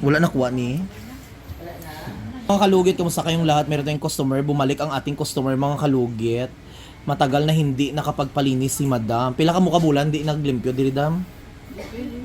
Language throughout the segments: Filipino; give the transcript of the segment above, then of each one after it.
Wala nakuha ni. Mga kalugit, kumusta kayong lahat? Meron tayong customer. Bumalik ang ating customer, mga kalugit. Matagal na hindi nakapagpalinis si madam. Pila ka mukha bulan, di naglimpyo, diri dam?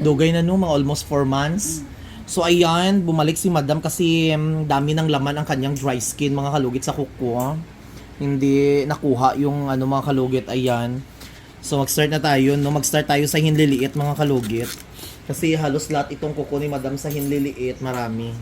Dugay na no, mga almost 4 months. So ayan, bumalik si madam kasi um, dami ng laman ang kanyang dry skin, mga kalugit sa kuko. Hindi nakuha yung ano mga kalugit, ayan. So mag-start na tayo, no? Mag-start tayo sa hinliliit, mga kalugit. Kasi halos lahat itong kuko ni madam sa hinliliit, marami.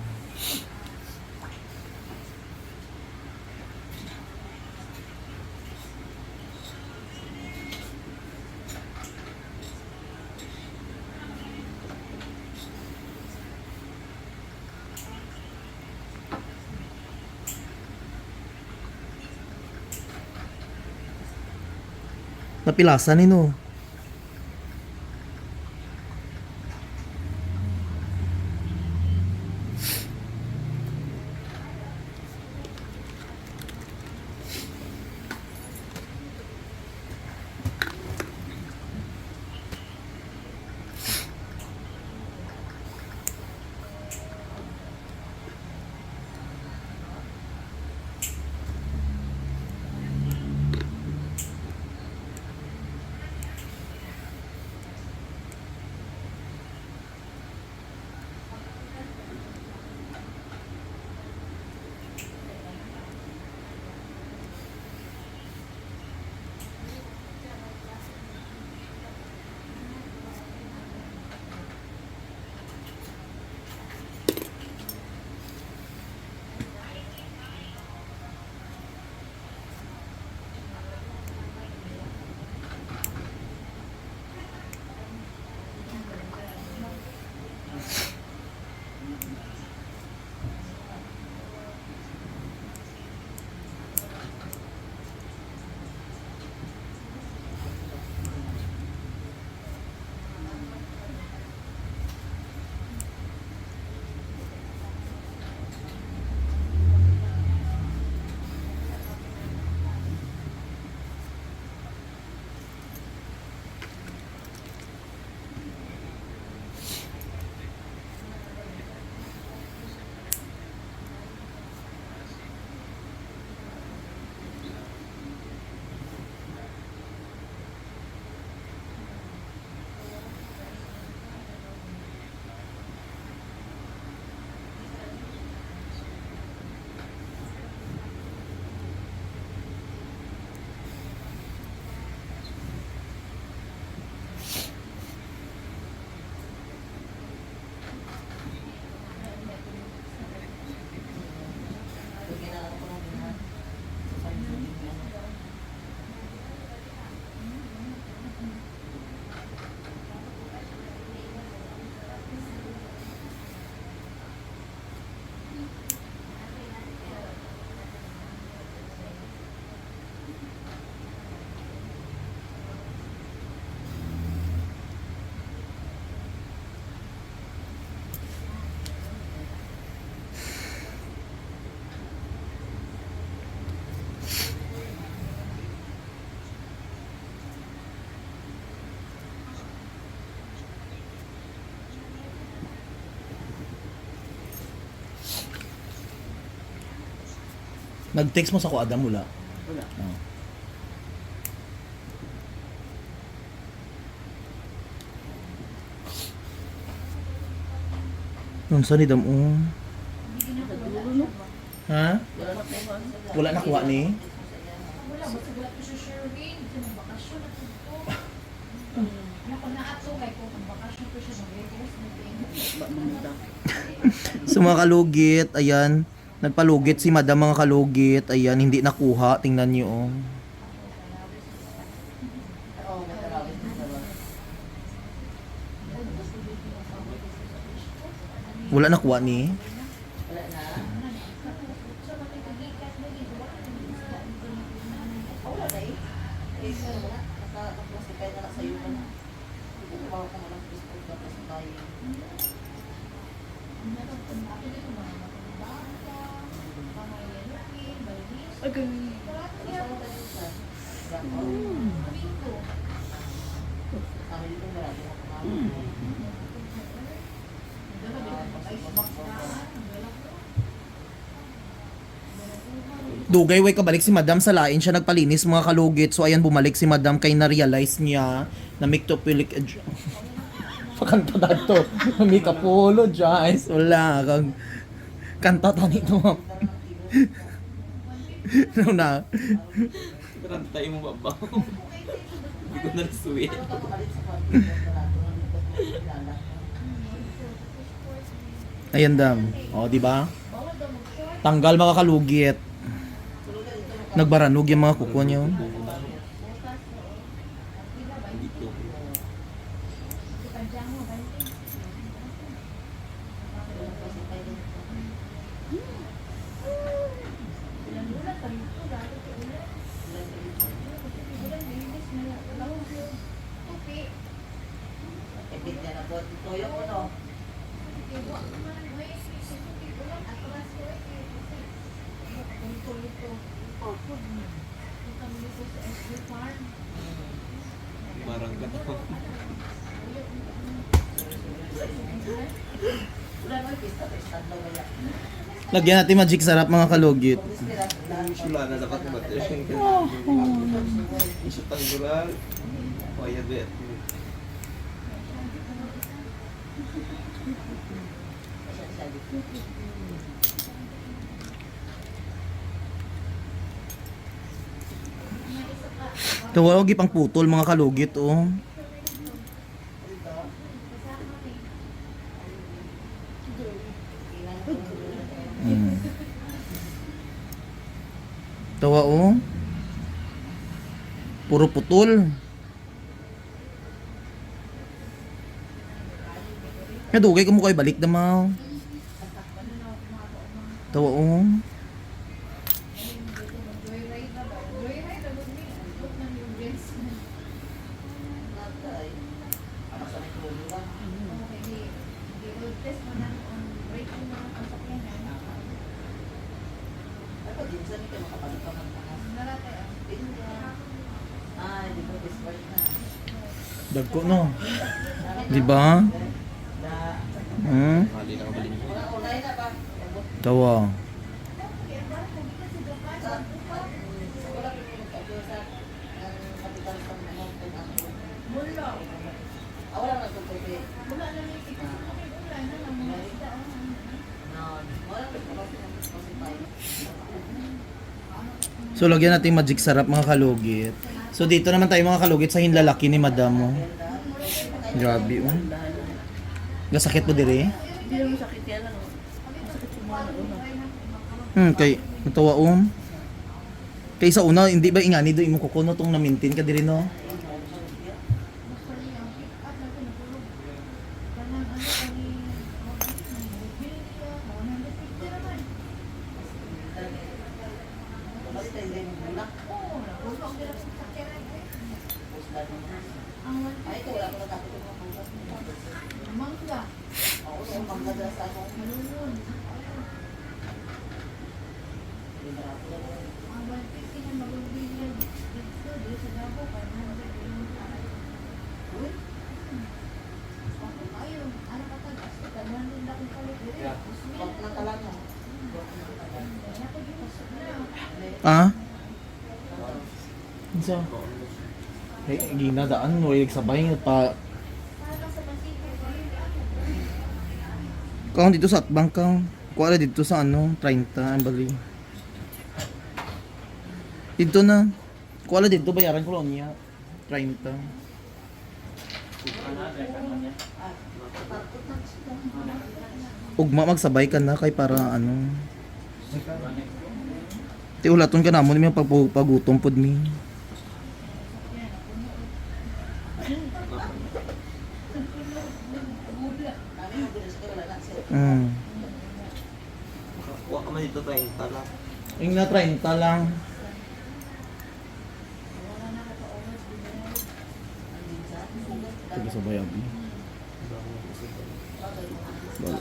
Napilasan ni no. Nag-text mo sa ko Adam wala. Wala. Oh. Nung sa ni dam oh. Ha? Wala na nakuha ni? Wala, basta wala ko Sherwin. Ito ng bakasyon na ito. Ako na ato, kay ang bakasyon ko siya mag-request na Ba, mamuda. So mga kalugit, ayan. Nagpalugit si madam mga kalugit. Ayan, hindi nakuha. Tingnan niyo oh. Wala nakuha ni? Okay. Dugay way kabalik si Madam sa lain siya nagpalinis mga kalugit. So ayan bumalik si Madam kay na-realize niya na make to pilik Pakanta dato. Make apologize. Wala kag kanta tani to. no na. Rantay mo ba ba? Hindi ko na-sweet. Ayan dam. O, di ba? Tanggal mga kalugit. Nagbaranog yung mga kuko niyo. Lagyan natin magic sarap mga kalugit. Sula na dapat ba ito? Isu tanggural. Oh ya bet. Tawag pang putol mga kalugit oh. Mm. Tawa oh. Puro putol. Nadugay ko mo kayo balik na mau. Tawa oh. Joyride na ba? Joyride na ba? Ikot na yung dance. Okay, di- di road test mo na on braking mo ng sasakyan, ha? Narate, ah. Dagko no. Di ba? Hmm? Mali na kabalik mo. Tawa. Mula. Wala na. Okay, wala na lang. So lagyan natin magic sarap mga kalugit. So dito naman tayo mga kalugit sa hinlalaki ni Madam mo. Grabe oh. Gasakit mo dire? Hindi naman sakit yan lang. Masakit yung mga una. Hmm, kay natawa um. Kay sa una hindi ba ingani do imo kukuno tong na-maintain ka diri no? Mangga. Malunod. Ang 150 na magbibilan dito, dito sa Davao, 500 yung Ayaw, ano ka tag asta ka man din dakong palit dire. Wag na talaga. Ako di pasok na. Ah? Unsa? Eh, ginadaan mo eh, sabay nga pa. Kaon dito sa atbang ka. Kuwala dito sa ano, 30 ang bali. Dito na. Kuwala dito bayaran ko lang niya. 30. Ugma magsabay ka na kay para ano. Ti ulaton ka namon mi pag pagutom pod mi. Mm. Kuha ka man dito tayo. Tala. Yung na 30 lang. Taga sa bayag. Bala.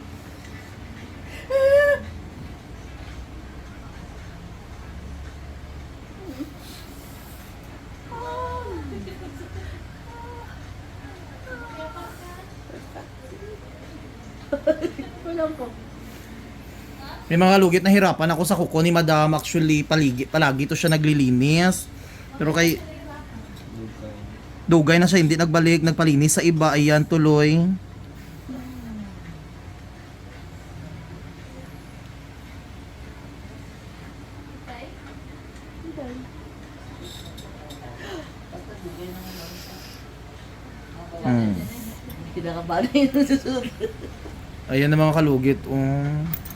May mga lugit na hirapan ako sa kuko ni Madam. Actually, palagi, palagi to siya naglilinis. Pero kay dugay na siya, hindi nagbalik, nagpalinis sa iba. Ayan, tuloy. Hmm. Kinakabahan yung susunod. Ayan na mga kalugit. Oh.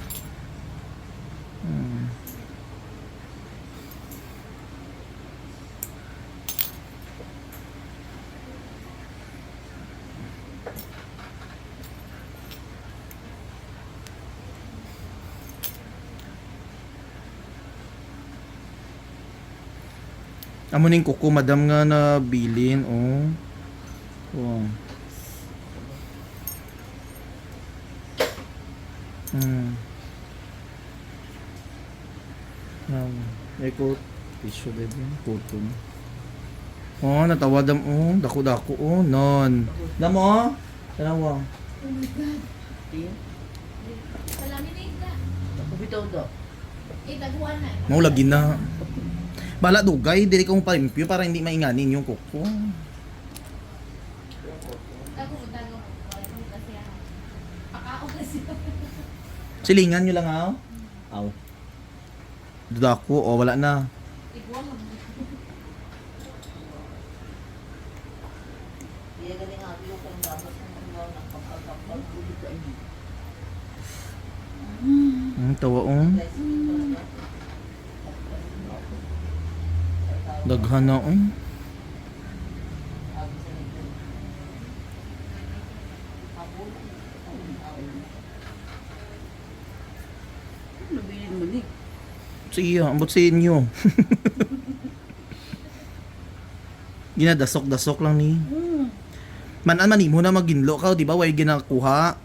Amo ning kuko madam nga na bilin oh. Oh. Hmm. Um, eko tissue baby, cotton. Oh, natawad am oh, dako-dako oh, non. Damo? Dalawa. Tingin. Palaminate na. Ako bitaw daw. Eh, daguan na. Mau lagi na. Bala dugay, dili ko palimpyo para hindi mainganin yung kuko. Silingan nyo lang aw. Aw. Dudako, oh wala na. Iguan mo. Iya galing nga yung kung dapat ng mga nakapagkapag ulit ka ini. Hmm, tawa oh. Daghan na oh. Nabilin mo ni. Sige, ambot sa inyo. Ginadasok-dasok lang ni. Hmm. Manan man mo na maginlo ka, di ba? Way ginakuha.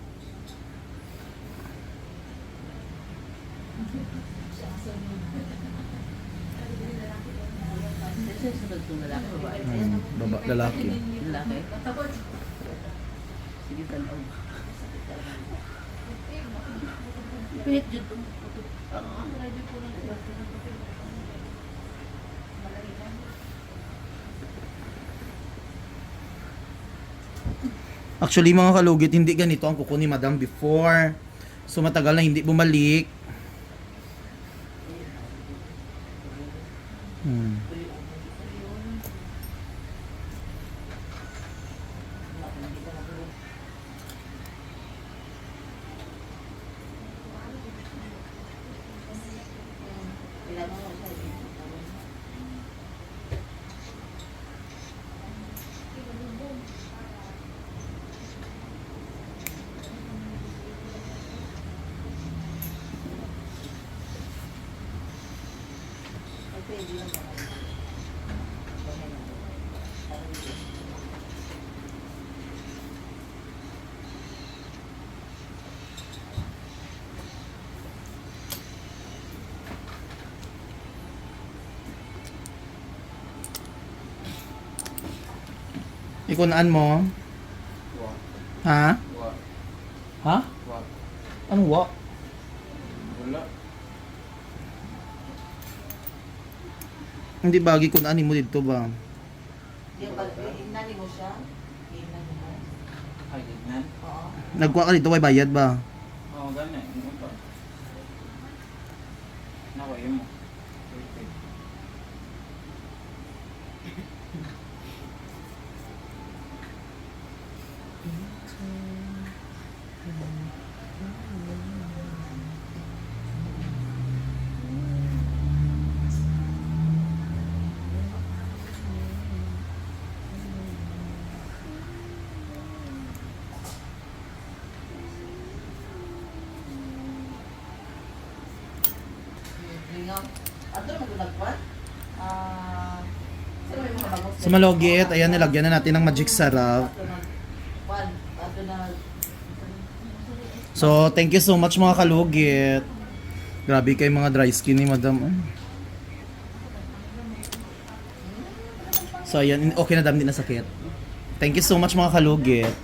Actually, mga kalugit, hindi ganito ang kuko ni Madam before. So, matagal na hindi bumalik. Ikunaan mo? Wa. Ha? Wa. Ha? Wa. Ano wa? Hindi bagi kunaan mo dito ba? Yung pag inani mo siya, inani mo. Ay. Oo. Nagkuha ka dito, may bayad ba? No? Ato naman nagkwan. Ah, sino may mga bagong Sa malugit, ayan, nilagyan na natin ng magic sarap. Ato nag- ato nag- So, thank you so much mga kalugit. Grabe kay mga dry skin ni madam. So, ayan, okay na dam din na sakit. Thank you so much mga kalugit.